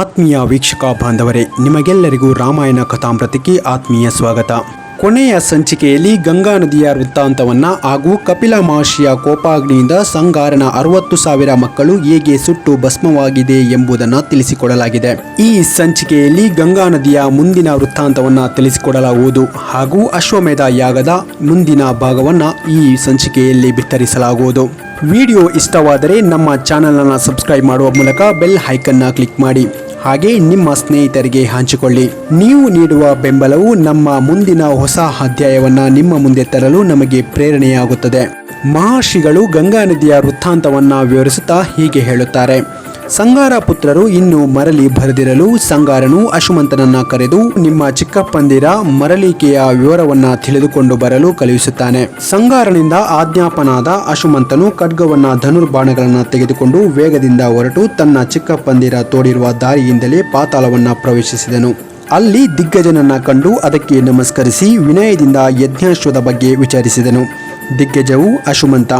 ಆತ್ಮೀಯ ವೀಕ್ಷಕ ಬಾಂಧವರೇ, ನಿಮಗೆಲ್ಲರಿಗೂ ರಾಮಾಯಣ ಕಥಾಮೃತಕ್ಕೆ ಆತ್ಮೀಯ ಸ್ವಾಗತ. ಕೊನೆಯ ಸಂಚಿಕೆಯಲ್ಲಿ ಗಂಗಾ ನದಿಯ ವೃತ್ತಾಂತವನ್ನು ಹಾಗೂ ಕಪಿಲ ಮಹರ್ಷಿಯ ಕೋಪಾಗ್ನಿಯಿಂದ ಸಂಗಾರನ ಅರವತ್ತು ಸಾವಿರ ಮಕ್ಕಳು ಹೇಗೆ ಸುಟ್ಟು ಭಸ್ಮವಾಗಿದೆ ಎಂಬುದನ್ನು ತಿಳಿಸಿಕೊಡಲಾಗಿದೆ. ಈ ಸಂಚಿಕೆಯಲ್ಲಿ ಗಂಗಾ ನದಿಯ ಮುಂದಿನ ವೃತ್ತಾಂತವನ್ನು ತಿಳಿಸಿಕೊಡಲಾಗುವುದು ಹಾಗೂ ಅಶ್ವಮೇಧ ಯಾಗದ ಮುಂದಿನ ಭಾಗವನ್ನು ಈ ಸಂಚಿಕೆಯಲ್ಲಿ ಬಿತ್ತರಿಸಲಾಗುವುದು. ವಿಡಿಯೋ ಇಷ್ಟವಾದರೆ ನಮ್ಮ ಚಾನಲನ್ನು ಸಬ್ಸ್ಕ್ರೈಬ್ ಮಾಡುವ ಮೂಲಕ ಬೆಲ್ ಹೈಕನ್ನ ಕ್ಲಿಕ್ ಮಾಡಿ. ಹಾಗೆ ನಿಮ್ಮ ಸ್ನೇಹಿತರಿಗೆ ಹಂಚಿಕೊಳ್ಳಿ. ನೀವು ನೀಡುವ ಬೆಂಬಲವು ನಮ್ಮ ಮುಂದಿನ ಹೊಸ ಅಧ್ಯಾಯವನ್ನ ನಿಮ್ಮ ಮುಂದೆ ತರಲು ನಮಗೆ ಪ್ರೇರಣೆಯಾಗುತ್ತದೆ. ಮಹರ್ಷಿಗಳು ಗಂಗಾ ನದಿಯ ವೃತ್ತಾಂತವನ್ನ ವಿವರಿಸುತ್ತಾ ಹೀಗೆ ಹೇಳುತ್ತಾರೆ. ಸಂಗಾರ ಪುತ್ರರು ಇನ್ನು ಮರಳಿ ಬರೆದಿರಲು ಸಂಗಾರನು ಅಶುಮಂತನನ್ನ ಕರೆದು, ನಿಮ್ಮ ಚಿಕ್ಕಪ್ಪಂದಿರ ಮರಳಿಕೆಯ ವಿವರವನ್ನ ತಿಳಿದುಕೊಂಡು ಬರಲು ಕಳುಹಿಸುತ್ತಾನೆ ಸಂಗಾರನಿಂದ ಆಜ್ಞಾಪನಾದ ಅಶುಮಂತನು ಖಡ್ಗವನ್ನ ಧನುರ್ಬಾಣಗಳನ್ನ ತೆಗೆದುಕೊಂಡು ವೇಗದಿಂದ ಹೊರಟು ತನ್ನ ಚಿಕ್ಕಪ್ಪಂದಿರ ತೋಡಿರುವ ದಾರಿಯಿಂದಲೇ ಪಾತಾಳವನ್ನ ಪ್ರವೇಶಿಸಿದನು. ಅಲ್ಲಿ ದಿಗ್ಗಜನನ್ನ ಕಂಡು ಅದಕ್ಕೆ ನಮಸ್ಕರಿಸಿ ವಿನಯದಿಂದ ಯಜ್ಞಾಶ್ವದ ಬಗ್ಗೆ ವಿಚಾರಿಸಿದನು. ದಿಗ್ಗಜವು ಅಶುಮಂತ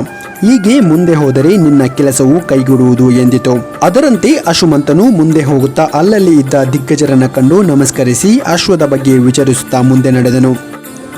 ಹೀಗೆ ಮುಂದೆ ಹೋದರೆ ನಿನ್ನ ಕೆಲಸವು ಕೈಗೂಡುವುದು ಎಂದಿತು. ಅದರಂತೆ ಅಶುಮಂತನು ಮುಂದೆ ಹೋಗುತ್ತಾ ಅಲ್ಲಲ್ಲಿ ಇದ್ದ ದಿಗ್ಗಜರನ್ನ ಕಂಡು ನಮಸ್ಕರಿಸಿ ಅಶ್ವದ ಬಗ್ಗೆ ವಿಚಾರಿಸುತ್ತಾ ಮುಂದೆ ನಡೆದನು.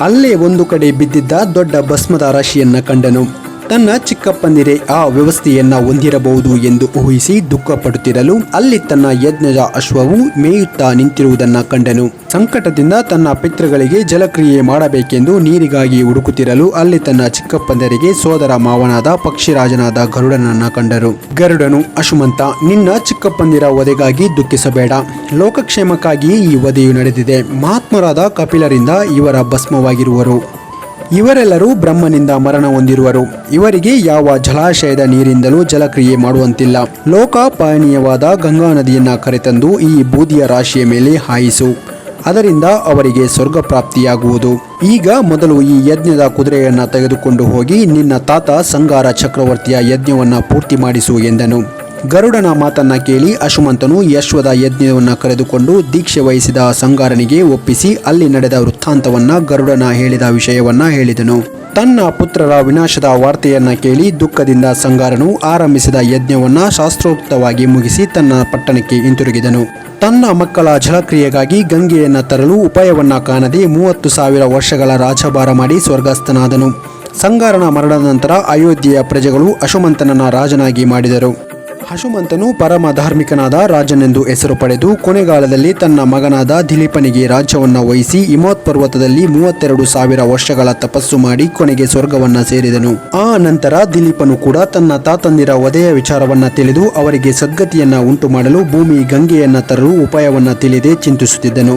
ಅಲ್ಲೇ ಒಂದು ಕಡೆ ಬಿದ್ದಿದ್ದ ದೊಡ್ಡ ಭಸ್ಮದ ರಾಶಿಯನ್ನ ಕಂಡನು. ತನ್ನ ಚಿಕ್ಕಪ್ಪಂದಿರೆ ಆ ವ್ಯವಸ್ಥೆಯನ್ನ ಹೊಂದಿರಬಹುದು ಎಂದು ಊಹಿಸಿ ದುಃಖಪಡುತ್ತಿರಲು ಅಲ್ಲಿ ತನ್ನ ಯಜ್ಞದ ಅಶ್ವವು ಮೇಯುತ್ತಾ ನಿಂತಿರುವುದನ್ನ ಕಂಡನು. ಸಂಕಟದಿಂದ ತನ್ನ ಪಿತೃಗಳಿಗೆ ಜಲಕ್ರಿಯೆ ಮಾಡಬೇಕೆಂದು ನೀರಿಗಾಗಿ ಹುಡುಕುತ್ತಿರಲು ಅಲ್ಲಿ ತನ್ನ ಚಿಕ್ಕಪ್ಪಂದರಿಗೆ ಸೋದರ ಮಾವನಾದ ಪಕ್ಷಿರಾಜನಾದ ಗರುಡನನ್ನ ಕಂಡರು. ಗರುಡನು ಅಶುಮಂತ ನಿನ್ನ ಚಿಕ್ಕಪ್ಪಂದಿರ ವಧೆಗಾಗಿ ದುಃಖಿಸಬೇಡ. ಲೋಕಕ್ಷೇಮಕ್ಕಾಗಿಯೇ ಈ ವಧೆಯು ನಡೆದಿದೆ. ಮಹಾತ್ಮರಾದ ಕಪಿಲರಿಂದ ಇವರ ಭಸ್ಮವಾಗಿರುವರು. ಇವರೆಲ್ಲರೂ ಬ್ರಹ್ಮನಿಂದ ಮರಣ ಹೊಂದಿರುವರು. ಇವರಿಗೆ ಯಾವ ಜಲಾಶಯದ ನೀರಿಂದಲೂ ಜಲಕ್ರಿಯೆ ಮಾಡುವಂತಿಲ್ಲ. ಲೋಕಾಪಾಯನೀಯವಾದ ಗಂಗಾ ನದಿಯನ್ನ ಕರೆತಂದು ಈ ಬೂದಿಯ ರಾಶಿಯ ಮೇಲೆ ಹಾಯಿಸು. ಅದರಿಂದ ಅವರಿಗೆ ಸ್ವರ್ಗ ಪ್ರಾಪ್ತಿಯಾಗುವುದು. ಈಗ ಮೊದಲು ಈ ಯಜ್ಞದ ಕುದುರೆಯನ್ನ ತೆಗೆದುಕೊಂಡು ಹೋಗಿ ನಿನ್ನ ತಾತ ಸಂಗಾರ ಚಕ್ರವರ್ತಿಯ ಯಜ್ಞವನ್ನ ಪೂರ್ತಿ ಮಾಡಿಸು ಎಂದನು. ಗರುಡನ ಮಾತನ್ನ ಕೇಳಿ ಅಶುಮಂತನು ಯಶ್ವದ ಯಜ್ಞವನ್ನ ಕರೆದುಕೊಂಡು ದೀಕ್ಷೆ ವಹಿಸಿದ ಸಂಗಾರನಿಗೆ ಒಪ್ಪಿಸಿ ಅಲ್ಲಿ ನಡೆದ ವೃತ್ತಾಂತವನ್ನ ಗರುಡನ ಹೇಳಿದ ವಿಷಯವನ್ನ ಹೇಳಿದನು. ತನ್ನ ಪುತ್ರರ ವಿನಾಶದ ವಾರ್ತೆಯನ್ನ ಕೇಳಿ ದುಃಖದಿಂದ ಸಂಗಾರನು ಆರಂಭಿಸಿದ ಯಜ್ಞವನ್ನ ಶಾಸ್ತ್ರೋಕ್ತವಾಗಿ ಮುಗಿಸಿ ತನ್ನ ಪಟ್ಟಣಕ್ಕೆ ಹಿಂತಿರುಗಿದನು. ತನ್ನ ಮಕ್ಕಳ ಜಲಕ್ರಿಯೆಗಾಗಿ ಗಂಗೆಯನ್ನ ತರಲು ಉಪಾಯವನ್ನ ಕಾಣದೆ ಮೂವತ್ತು ಸಾವಿರ ವರ್ಷಗಳ ರಾಜಭಾರ ಮಾಡಿ ಸ್ವರ್ಗಸ್ಥನಾದನು. ಸಂಗಾರನ ಮರಣದ ನಂತರ ಅಯೋಧ್ಯೆಯ ಪ್ರಜೆಗಳು ಅಶುಮಂತನನ್ನ ರಾಜನಾಗಿ ಮಾಡಿದರು. ಹಶುಮಂತನು ಪರಮ ಧಾರ್ಮಿಕನಾದ ರಾಜನೆಂದು ಹೆಸರು ಪಡೆದು ಕೊನೆಗಾಲದಲ್ಲಿ ತನ್ನ ಮಗನಾದ ದಿಲೀಪನಿಗೆ ರಾಜ್ಯವನ್ನು ವಹಿಸಿ ಹಿಮೋತ್ ಪರ್ವತದಲ್ಲಿ ಮೂವತ್ತೆರಡು ಸಾವಿರ ವರ್ಷಗಳ ತಪಸ್ಸು ಮಾಡಿ ಕೊನೆಗೆ ಸ್ವರ್ಗವನ್ನ ಸೇರಿದನು. ಆ ನಂತರ ದಿಲೀಪನು ಕೂಡ ತನ್ನ ತಾತಂದಿರ ವಧೆಯ ವಿಚಾರವನ್ನ ತಿಳಿದು ಅವರಿಗೆ ಸದ್ಗತಿಯನ್ನ ಉಂಟು ಮಾಡಲು ಭೂಮಿ ಗಂಗೆಯನ್ನ ತರಲು ಉಪಾಯವನ್ನ ತಿಳಿದೇ ಚಿಂತಿಸುತ್ತಿದ್ದನು.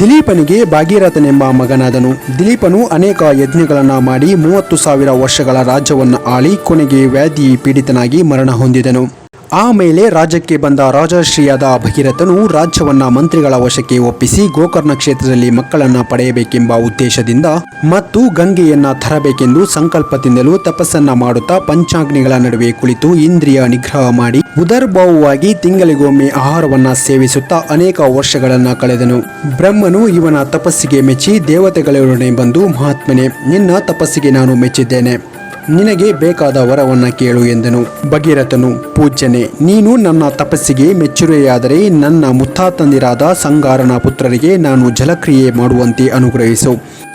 ದಿಲೀಪನಿಗೆ ಭಾಗೀರಥನೆಂಬ ಮಗನಾದನು. ದಿಲೀಪನು ಅನೇಕ ಯಜ್ಞಗಳನ್ನ ಮಾಡಿ ಮೂವತ್ತು ಸಾವಿರ ವರ್ಷಗಳ ರಾಜ್ಯವನ್ನು ಆಳಿ ಕೊನೆಗೆ ವ್ಯಾಧಿ ಪೀಡಿತನಾಗಿ ಮರಣ ಹೊಂದಿದನು. ಆಮೇಲೆ ರಾಜ್ಯಕ್ಕೆ ಬಂದ ರಾಜಶ್ರೀಯಾದ ಭಗೀರಥನು ರಾಜ್ಯವನ್ನ ಮಂತ್ರಿಗಳ ವಶಕ್ಕೆ ಒಪ್ಪಿಸಿ ಗೋಕರ್ಣ ಕ್ಷೇತ್ರದಲ್ಲಿ ಮಕ್ಕಳನ್ನ ಪಡೆಯಬೇಕೆಂಬ ಉದ್ದೇಶದಿಂದ ಮತ್ತು ಗಂಗೆಯನ್ನ ತರಬೇಕೆಂದು ಸಂಕಲ್ಪದಿಂದಲೂ ತಪಸ್ಸನ್ನ ಮಾಡುತ್ತಾ ಪಂಚಾಗ್ನಿಗಳ ನಡುವೆ ಕುಳಿತು ಇಂದ್ರಿಯ ನಿಗ್ರಹ ಮಾಡಿ ಉದರ್ಭಾವವಾಗಿ ತಿಂಗಳಿಗೊಮ್ಮೆ ಆಹಾರವನ್ನ ಸೇವಿಸುತ್ತಾ ಅನೇಕ ವರ್ಷಗಳನ್ನ ಕಳೆದನು. ಬ್ರಹ್ಮನು ಇವನ ತಪಸ್ಸಿಗೆ ಮೆಚ್ಚಿ ದೇವತೆಗಳೊಡನೆ ಬಂದು ಮಹಾತ್ಮನೆ, ನಿನ್ನ ತಪಸ್ಸಿಗೆ ನಾನು ಮೆಚ್ಚಿದ್ದೇನೆ. ನಿನಗೆ ಬೇಕಾದ ವರವನ್ನು ಕೇಳು ಎಂದನು. ಭಗೀರಥನು, ಪೂಜ್ಯನೆ, ನೀನು ನನ್ನ ತಪಸ್ಸಿಗೆ ಮೆಚ್ಚುರೆಯಾದರೆ ನನ್ನ ಮುತ್ತಾತಂದಿರಾದ ಸಂಗಾರನ ಪುತ್ರರಿಗೆ ನಾನು ಜಲಕ್ರಿಯೆ ಮಾಡುವಂತೆ ಅನುಗ್ರಹಿಸು.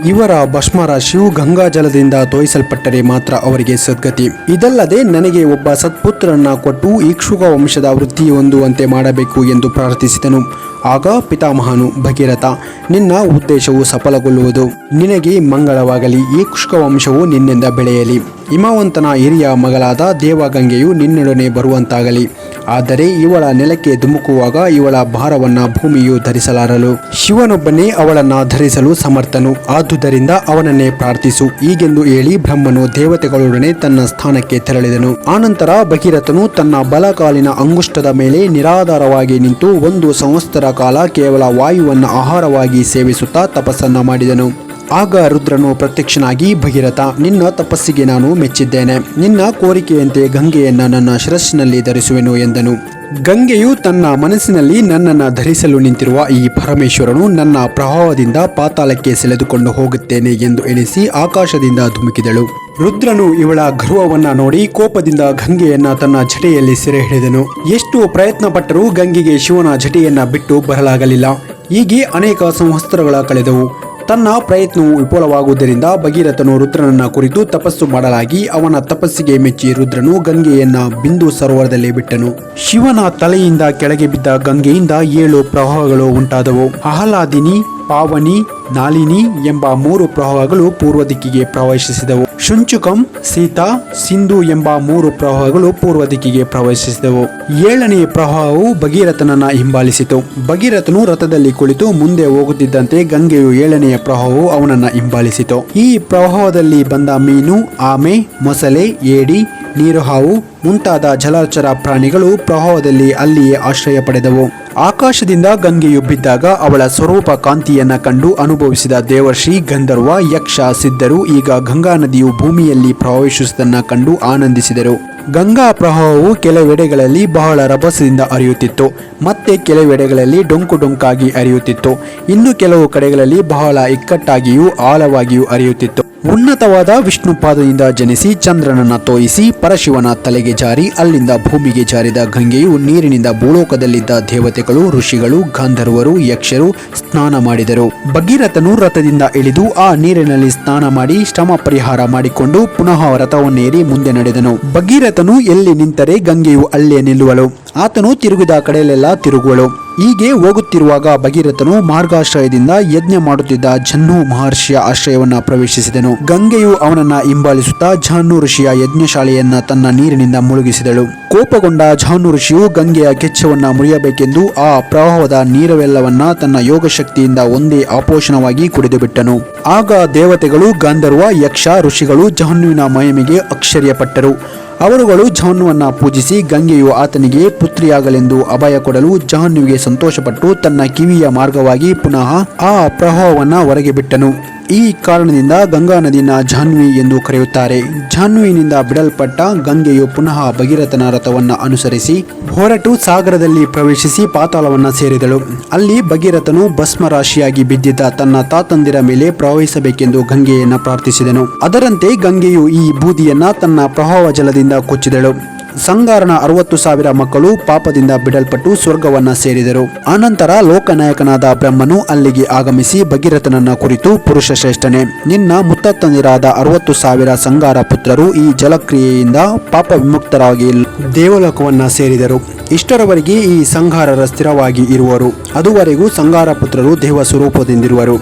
ಇವರ ಭಸ್ಮರಾಶಿಯು ಗಂಗಾ ಜಲದಿಂದ ತೋಯಿಸಲ್ಪಟ್ಟರೆ ಮಾತ್ರ ಅವರಿಗೆ ಸದ್ಗತಿ. ಇದಲ್ಲದೆ ನನಗೆ ಒಬ್ಬ ಸತ್ಪುತ್ರನ್ನ ಕೊಟ್ಟು ಈಕ್ಷುಕ ವಂಶದ ವೃತ್ತಿ ಹೊಂದುವಂತೆ ಮಾಡಬೇಕು ಎಂದು ಪ್ರಾರ್ಥಿಸಿದನು. ಆಗ ಪಿತಾಮಹನು, ಭಗೀರಥ, ನಿನ್ನ ಉದ್ದೇಶವು ಸಫಲಗೊಳ್ಳುವುದು. ನಿನಗೆ ಮಂಗಳವಾಗಲಿ ಈ ವಂಶವು ನಿನ್ನಿಂದ ಬೆಳೆಯಲಿ. ಹಿಮವಂತನ ಹಿರಿಯ ಮಗಳಾದ ದೇವಗಂಗೆಯು ನಿನ್ನೊಡನೆ ಬರುವಂತಾಗಲಿ. ಆದರೆ ಇವಳ ನೆಲಕ್ಕೆ ಧುಮುಕುವಾಗ ಇವಳ ಭಾರವನ್ನ ಭೂಮಿಯು ಧರಿಸಲಾರಲು. ಶಿವನೊಬ್ಬನೇ ಅವಳನ್ನ ಧರಿಸಲು ಸಮರ್ಥನು. ಆದುದರಿಂದ ಅವನನ್ನೇ ಪ್ರಾರ್ಥಿಸು. ಹೀಗೆಂದು ಹೇಳಿ ಬ್ರಹ್ಮನು ದೇವತೆಗಳೊಡನೆ ತನ್ನ ಸ್ಥಾನಕ್ಕೆ ತೆರಳಿದನು. ಆನಂತರ ಭಗೀರಥನು ತನ್ನ ಬಲಕಾಲಿನ ಅಂಗುಷ್ಟದ ಮೇಲೆ ನಿರಾಧಾರವಾಗಿ ನಿಂತು ಒಂದು ಸಂವತ್ಸರ ಕಾಲ ಕೇವಲ ವಾಯುವನ್ನ ಆಹಾರವಾಗಿ ಸೇವಿಸುತ್ತಾ ತಪಸ್ಸನ್ನ ಮಾಡಿದನು. ಆಗ ರುದ್ರನು ಪ್ರತ್ಯಕ್ಷನಾಗಿ, ಭಗೀರಥ, ನಿನ್ನ ತಪಸ್ಸಿಗೆ ನಾನು ಮೆಚ್ಚಿದ್ದೇನೆ. ನಿನ್ನ ಕೋರಿಕೆಯಂತೆ ಗಂಗೆಯನ್ನ ನನ್ನ ಶಿರಸ್ಸಿನಲ್ಲಿ ಧರಿಸುವೆನು ಎಂದನು. ಗಂಗೆಯು ತನ್ನ ಮನಸ್ಸಿನಲ್ಲಿ ನನ್ನನ್ನು ಧರಿಸಲು ನಿಂತಿರುವ ಈ ಪರಮೇಶ್ವರನು ನನ್ನ ಪ್ರಭಾವದಿಂದ ಪಾತಾಳಕ್ಕೆ ಸೆಳೆದುಕೊಂಡು ಹೋಗುತ್ತೇನೆ ಎಂದು ಎಣಿಸಿ ಆಕಾಶದಿಂದ ಧುಮುಕಿದಳು. ರುದ್ರನು ಇವಳ ಗರ್ವವನ್ನ ನೋಡಿ ಕೋಪದಿಂದ ಗಂಗೆಯನ್ನ ತನ್ನ ಜಟೆಯಲ್ಲಿ ಸೆರೆ ಹಿಡಿದನು. ಎಷ್ಟು ಪ್ರಯತ್ನ ಪಟ್ಟರೂ ಗಂಗೆಗೆ ಶಿವನ ಜಟೆಯನ್ನ ಬಿಟ್ಟು ಬರಲಾಗಲಿಲ್ಲ. ಹೀಗೆ ಅನೇಕ ಸಂವತ್ಸರಗಳ ಕಳೆದವು. ತನ್ನ ಪ್ರಯತ್ನವು ವಿಫಲವಾಗುವುದರಿಂದ ಭಗೀರಥನು ರುದ್ರನನ್ನ ಕುರಿತು ತಪಸ್ಸು ಮಾಡಲಾಗಿ ಅವನ ತಪಸ್ಸಿಗೆ ಮೆಚ್ಚಿ ರುದ್ರನು ಗಂಗೆಯನ್ನ ಬಿಂದು ಸರೋವರದಲ್ಲಿ ಬಿಟ್ಟನು. ಶಿವನ ತಲೆಯಿಂದ ಕೆಳಗೆ ಬಿದ್ದ ಗಂಗೆಯಿಂದ ಏಳು ಪ್ರವಾಹಗಳು ಉಂಟಾದವು. ಆಹ್ಲಾದಿನಿ, ಪಾವನಿ ನಾಲಿನಿ ಎಂಬ ಮೂರು ಪ್ರವಾಹಗಳು ಪೂರ್ವ ದಿಕ್ಕಿಗೆ ಪ್ರವೇಶಿಸಿದವು. ಶುಂಚುಕಂ, ಸೀತಾ, ಸಿಂಧು ಎಂಬ ಮೂರು ಪ್ರವಾಹಗಳು ಪೂರ್ವ ದಿಕ್ಕಿಗೆ ಪ್ರವೇಶಿಸಿದವು. ಏಳನೆಯ ಪ್ರವಾಹವು ಭಗೀರಥನನ್ನ ಹಿಂಬಾಲಿಸಿತು. ಭಗೀರಥನು ರಥದಲ್ಲಿ ಕುಳಿತು ಮುಂದೆ ಹೋಗುತ್ತಿದ್ದಂತೆ ಗಂಗೆಯು ಏಳನೆಯ ಪ್ರವಾಹವು ಅವನನ್ನ ಹಿಂಬಾಲಿಸಿತು. ಈ ಪ್ರವಾಹದಲ್ಲಿ ಬಂದ ಮೀನು, ಆಮೆ, ಮೊಸಳೆ, ಏಡಿ ನೀರುಹಾವು ಮುಂತಾದ ಜಲಚರ ಪ್ರಾಣಿಗಳು ಪ್ರವಾಹದಲ್ಲಿ ಅಲ್ಲಿಯೇ ಆಶ್ರಯ ಪಡೆದವು. ಆಕಾಶದಿಂದ ಗಂಗೆಯು ಬಿದ್ದಾಗ ಅವಳ ಸ್ವರೂಪ ಕಾಂತಿಯನ್ನ ಕಂಡು ಅನುಭವಿಸಿದ ದೇವರ್ಷಿ ಗಂಧರ್ವ, ಯಕ್ಷ, ಸಿದ್ಧರು ಈಗ ಗಂಗಾ ನದಿಯು ಭೂಮಿಯಲ್ಲಿ ಪ್ರವೇಶಿಸುವುದನ್ನ ಕಂಡು ಆನಂದಿಸಿದರು. ಗಂಗಾ ಪ್ರವಾಹವು ಕೆಲವೆಡೆಗಳಲ್ಲಿ ಬಹಳ ರಭಸದಿಂದ ಹರಿಯುತ್ತಿತ್ತು. ಮತ್ತೆ ಕೆಲವೆಡೆಗಳಲ್ಲಿ ಡೊಂಕು ಡೊಂಕಾಗಿ ಹರಿಯುತ್ತಿತ್ತು. ಇನ್ನು ಕೆಲವು ಕಡೆಗಳಲ್ಲಿ ಬಹಳ ಇಕ್ಕಟ್ಟಾಗಿಯೂ ಆಳವಾಗಿಯೂ ಹರಿಯುತ್ತಿತ್ತು. ಉನ್ನತವಾದ ವಿಷ್ಣುಪಾದದಿಂದ ಜನಿಸಿ ಚಂದ್ರನನ್ನ ತೋಯಿಸಿ ಪರಶಿವನ ತಲೆಗೆ ಜಾರಿ, ಅಲ್ಲಿಂದ ಭೂಮಿಗೆ ಜಾರಿದ ಗಂಗೆಯು ನೀರಿನಿಂದ ಭೂಲೋಕದಲ್ಲಿದ್ದ ದೇವತೆಗಳು, ಋಷಿಗಳು, ಗಾಂಧರ್ವರು, ಯಕ್ಷರು ಸ್ನಾನ ಮಾಡಿದರು. ಭಗೀರಥನು ರಥದಿಂದ ಇಳಿದು ಆ ನೀರಿನಲ್ಲಿ ಸ್ನಾನ ಮಾಡಿ ಶ್ರಮ ಪರಿಹಾರ ಮಾಡಿಕೊಂಡು ಪುನಃ ರಥವನ್ನೇರಿ ಮುಂದೆ ನಡೆದನು. ಭಗೀರಥನು ಎಲ್ಲಿ ನಿಂತರೆ ಗಂಗೆಯು ಅಲ್ಲೇ ನಿಲ್ಲುವಳು. ಆತನು ತಿರುಗಿದ ಕಡೆಯಲ್ಲೆಲ್ಲ ತಿರುಗುವಳು. ಹೀಗೆ ಹೋಗುತ್ತಿರುವಾಗ ಭಗೀರಥನು ಮಾರ್ಗಾಶ್ರಯದಿಂದ ಯಜ್ಞ ಮಾಡುತ್ತಿದ್ದ ಜನ್ನು ಮಹರ್ಷಿಯ ಆಶ್ರಯವನ್ನ ಪ್ರವೇಶಿಸಿದನು. ಗಂಗೆಯು ಅವನನ್ನ ಹಿಂಬಾಲಿಸುತ್ತಾ ಜಾನು ಋಷಿಯ ಯಜ್ಞಶಾಲೆಯನ್ನ ತನ್ನ ನೀರಿನಿಂದ ಮುಳುಗಿಸಿದಳು. ಕೋಪಗೊಂಡ ಜಾನು ಋಷಿಯು ಗಂಗೆಯ ಕೆಚ್ಚವನ್ನ ಮುರಿಯಬೇಕೆಂದು ಆ ಪ್ರವಾಹದ ನೀರವೆಲ್ಲವನ್ನ ತನ್ನ ಯೋಗಶಕ್ತಿಯಿಂದ ಒಂದೇ ಆಪೋಷಣವಾಗಿ ಕುಡಿದು ಬಿಟ್ಟನು ಆಗ ದೇವತೆಗಳು, ಗಾಂಧರ್ವ, ಯಕ್ಷ, ಋಷಿಗಳು ಜಾಹ್ನುವಿನ ಮಹಿಮೆಗೆ ಆಶ್ಚರ್ಯಪಟ್ಟರು. ಅವರುಗಳು ಜಾಹ್ನುವನ್ನ ಪೂಜಿಸಿ ಗಂಗೆಯು ಆತನಿಗೆ ಪುತ್ರಿಯಾಗಲೆಂದು ಅಭಯ ಕೊಡಲು ಜಹನ್ನುವಿಗೆ ಸಂತೋಷಪಟ್ಟು ತನ್ನ ಕಿವಿಯ ಮಾರ್ಗವಾಗಿ ಪುನಃ ಆ ಪ್ರವಾಹವನ್ನ ಹೊರಗೆ ಬಿಟ್ಟನು. ಈ ಕಾರಣದಿಂದ ಗಂಗಾ ನದಿನ ಜಾನ್ವಿ ಎಂದು ಕರೆಯುತ್ತಾರೆ. ಜಾನ್ವಿನಿಂದ ಬಿಡಲ್ಪಟ್ಟ ಗಂಗೆಯು ಪುನಃ ಭಗೀರಥನ ರಥವನ್ನು ಅನುಸರಿಸಿ ಹೊರಟು ಸಾಗರದಲ್ಲಿ ಪ್ರವೇಶಿಸಿ ಪಾತಾಳವನ್ನು ಸೇರಿದಳು. ಅಲ್ಲಿ ಭಗೀರಥನು ಭಸ್ಮರಾಶಿಯಾಗಿ ಬಿದ್ದಿದ್ದ ತನ್ನ ತಾತಂದಿರ ಮೇಲೆ ಪ್ರವಹಿಸಬೇಕೆಂದು ಗಂಗೆಯನ್ನು ಪ್ರಾರ್ಥಿಸಿದನು. ಅದರಂತೆ ಗಂಗೆಯು ಈ ಬೂದಿಯನ್ನ ತನ್ನ ಪ್ರವಾಹ ಜಲದಿಂದ ಕೊಚ್ಚಿದಳು. ಸಂಗಾರನ ಅರವತ್ತು ಸಾವಿರ ಮಕ್ಕಳು ಪಾಪದಿಂದ ಬಿಡಲ್ಪಟ್ಟು ಸ್ವರ್ಗವನ್ನ ಸೇರಿದರು. ಆನಂತರ ಲೋಕನಾಯಕನಾದ ಬ್ರಹ್ಮನು ಅಲ್ಲಿಗೆ ಆಗಮಿಸಿ ಭಗೀರಥನನ್ನ ಕುರಿತು ಪುರುಷ ಶ್ರೇಷ್ಠನೆ, ನಿನ್ನ ಮುತ್ತತ್ತಂದಿರಾದ ಅರವತ್ತು ಸಾವಿರ ಸಂಗಾರ ಪುತ್ರರು ಈ ಜಲಕ್ರಿಯೆಯಿಂದ ಪಾಪ ವಿಮುಕ್ತರಾಗಿ ದೇವಲೋಕವನ್ನ ಸೇರಿದರು. ಇಷ್ಟರವರೆಗೆ ಈ ಸಂಗಾರರ ಸ್ಥಿರವಾಗಿ ಇರುವರು. ಅದುವರೆಗೂ ಸಂಗಾರ ಪುತ್ರರು ದೇವ ಸ್ವರೂಪದಿಂದಿರುವರು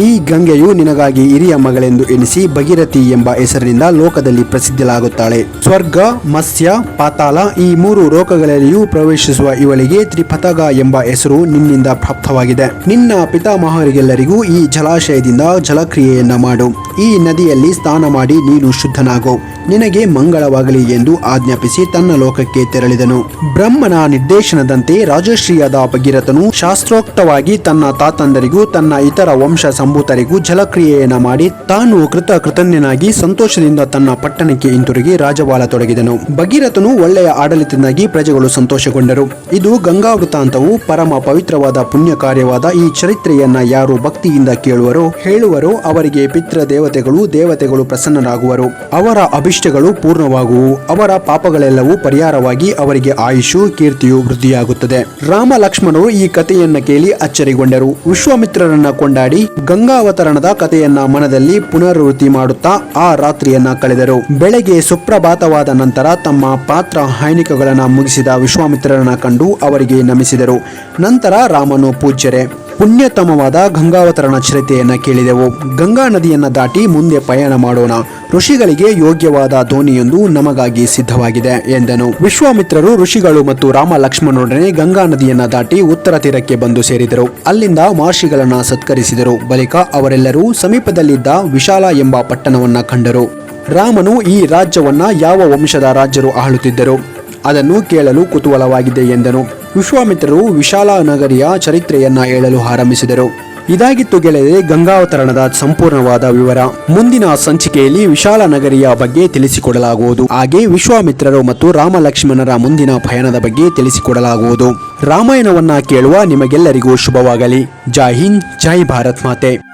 ಈ ಗಂಗೆಯು ನಿನಗಾಗಿ ಹಿರಿಯ ಮಗಳೆಂದು ಎನಿಸಿ ಭಗೀರಥಿ ಎಂಬ ಹೆಸರಿನಿಂದ ಲೋಕದಲ್ಲಿ ಪ್ರಸಿದ್ಧಲಾಗುತ್ತಾಳೆ ಸ್ವರ್ಗ, ಮತ್ಸ್ಯ, ಪಾತಾಳ ಈ ಮೂರು ಲೋಕಗಳಲ್ಲಿಯೂ ಪ್ರವೇಶಿಸುವ ಇವಳಿಗೆ ತ್ರಿಪಥಗ ಎಂಬ ಹೆಸರು ನಿನ್ನಿಂದ ಪ್ರಾಪ್ತವಾಗಿದೆ. ನಿನ್ನ ಪಿತಾಮಹರಿಗೆಲ್ಲರಿಗೂ ಈ ಜಲಾಶಯದಿಂದ ಜಲಕ್ರಿಯೆಯನ್ನ ಮಾಡು. ಈ ನದಿಯಲ್ಲಿ ಸ್ನಾನ ಮಾಡಿ ನೀನು ಶುದ್ಧನಾಗು. ನಿನಗೆ ಮಂಗಳವಾಗಲಿ ಎಂದು ಆಜ್ಞಾಪಿಸಿ ತನ್ನ ಲೋಕಕ್ಕೆ ತೆರಳಿದನು. ಬ್ರಹ್ಮನ ನಿರ್ದೇಶನದಂತೆ ರಾಜಶ್ರೀಯಾದ ಭಗೀರಥನು ಶಾಸ್ತ್ರೋಕ್ತವಾಗಿ ತನ್ನ ತಾತಂದರಿಗೂ ತನ್ನ ಇತರ ವಂಶ ಸಂಭೂತರಿಗೂ ಜಲಕ್ರಿಯೆಯನ್ನ ಮಾಡಿ ತಾನು ಕೃತ ಕೃತಜ್ಞನಾಗಿ ಸಂತೋಷದಿಂದ ತನ್ನ ಪಟ್ಟಣಕ್ಕೆ ಹಿಂತಿರುಗಿ ರಾಜವಾಲ ತೊಡಗಿದನು. ಭಗೀರಥನು ಒಳ್ಳೆಯ ಆಡಳಿತದಿಂದಾಗಿ ಪ್ರಜೆಗಳು ಸಂತೋಷಗೊಂಡರು. ಇದು ಗಂಗಾ ವೃತ್ತಾಂತವು ಪರಮ ಪವಿತ್ರವಾದ ಪುಣ್ಯ ಕಾರ್ಯವಾದ ಈ ಚರಿತ್ರೆಯನ್ನ ಯಾರು ಭಕ್ತಿಯಿಂದ ಕೇಳುವರೋ, ಹೇಳುವರೋ ಅವರಿಗೆ ಪಿತೃ ದೇವತೆಗಳು ದೇವತೆಗಳು ಪ್ರಸನ್ನರಾಗುವರು. ಅವರ ಅಭಿಷ್ಟಗಳು ಪೂರ್ಣವಾಗುವು, ಅವರ ಪಾಪಗಳೆಲ್ಲವೂ ಪರಿಹಾರವಾಗಿ ಅವರಿಗೆ ಆಯುಷು, ಕೀರ್ತಿಯು ವೃದ್ಧಿಯಾಗುತ್ತದೆ. ರಾಮ ಲಕ್ಷ್ಮಣರು ಈ ಕಥೆಯನ್ನ ಕೇಳಿ ಅಚ್ಚರಿಗೊಂಡರು. ವಿಶ್ವಾಮಿತ್ರರನ್ನ ಕೊಂಡಾಡಿ ಗಂಗಾವತರಣದ ಕಥೆಯನ್ನ ಮನದಲ್ಲಿ ಪುನರ್ವೃತ್ತಿ ಮಾಡುತ್ತಾ ಆ ರಾತ್ರಿಯನ್ನ ಕಳೆದರು. ಬೆಳಗ್ಗೆ ಸುಪ್ರಭಾತವಾದ ನಂತರ ತಮ್ಮ ಪಾತ್ರ ಹೈನಿಕಗಳನ್ನು ಮುಗಿಸಿದ ವಿಶ್ವಾಮಿತ್ರರನ್ನ ಕಂಡು ಅವರಿಗೆ ನಮಿಸಿದರು. ನಂತರ ರಾಮನು ಪೂಜ್ಯರೆ ಪುಣ್ಯತಮವಾದ ಗಂಗಾವತರಣ ಚರಿತೆಯನ್ನು ಕೇಳಿದೆವು. ಗಂಗಾ ನದಿಯನ್ನು ದಾಟಿ ಮುಂದೆ ಪಯಣ ಮಾಡೋಣ. ಋಷಿಗಳಿಗೆ ಯೋಗ್ಯವಾದ ದೋಣಿಯೊಂದು ನಮಗಾಗಿ ಸಿದ್ಧವಾಗಿದೆ, ಎಂದನು. ವಿಶ್ವಾಮಿತ್ರರು ಋಷಿಗಳು ಮತ್ತು ರಾಮ ಲಕ್ಷ್ಮಣರೊಡನೆ ಗಂಗಾ ನದಿಯನ್ನು ದಾಟಿ ಉತ್ತರ ತೀರಕ್ಕೆ ಬಂದು ಸೇರಿದರು. ಅಲ್ಲಿಂದ ಮಹರ್ಷಿಗಳನ್ನು ಸತ್ಕರಿಸಿದರು. ಬಳಿಕ ಅವರೆಲ್ಲರೂ ಸಮೀಪದಲ್ಲಿದ್ದ ವಿಶಾಲ ಎಂಬ ಪಟ್ಟಣವನ್ನ ಕಂಡರು. ರಾಮನು ಈ ರಾಜ್ಯವನ್ನ ಯಾವ ವಂಶದ ರಾಜರು ಆಳುತ್ತಿದ್ದರು, ಅದನ್ನು ಕೇಳಲು ಕುತೂಹಲವಾಗಿದೆ, ಎಂದನು. ವಿಶ್ವಾಮಿತ್ರರು ವಿಶಾಲ ನಗರಿಯ ಚರಿತ್ರೆಯನ್ನ ಹೇಳಲು ಆರಂಭಿಸಿದರು. ಇದಾಗಿತ್ತು ಗೆಳೆಯರೆ ಗಂಗಾವತರಣದ ಸಂಪೂರ್ಣವಾದ ವಿವರ. ಮುಂದಿನ ಸಂಚಿಕೆಯಲ್ಲಿ ವಿಶಾಲ ನಗರಿಯ ಬಗ್ಗೆ ತಿಳಿಸಿಕೊಡಲಾಗುವುದು. ಹಾಗೆ ವಿಶ್ವಾಮಿತ್ರರು ಮತ್ತು ರಾಮ ಲಕ್ಷ್ಮಣರ ಮುಂದಿನ ಪಯಣದ ಬಗ್ಗೆ ತಿಳಿಸಿಕೊಡಲಾಗುವುದು. ರಾಮಾಯಣವನ್ನ ಕೇಳುವ ನಿಮಗೆಲ್ಲರಿಗೂ ಶುಭವಾಗಲಿ. ಜೈ ಹಿಂದ್, ಜೈ ಭಾರತ್ ಮಾತೆ.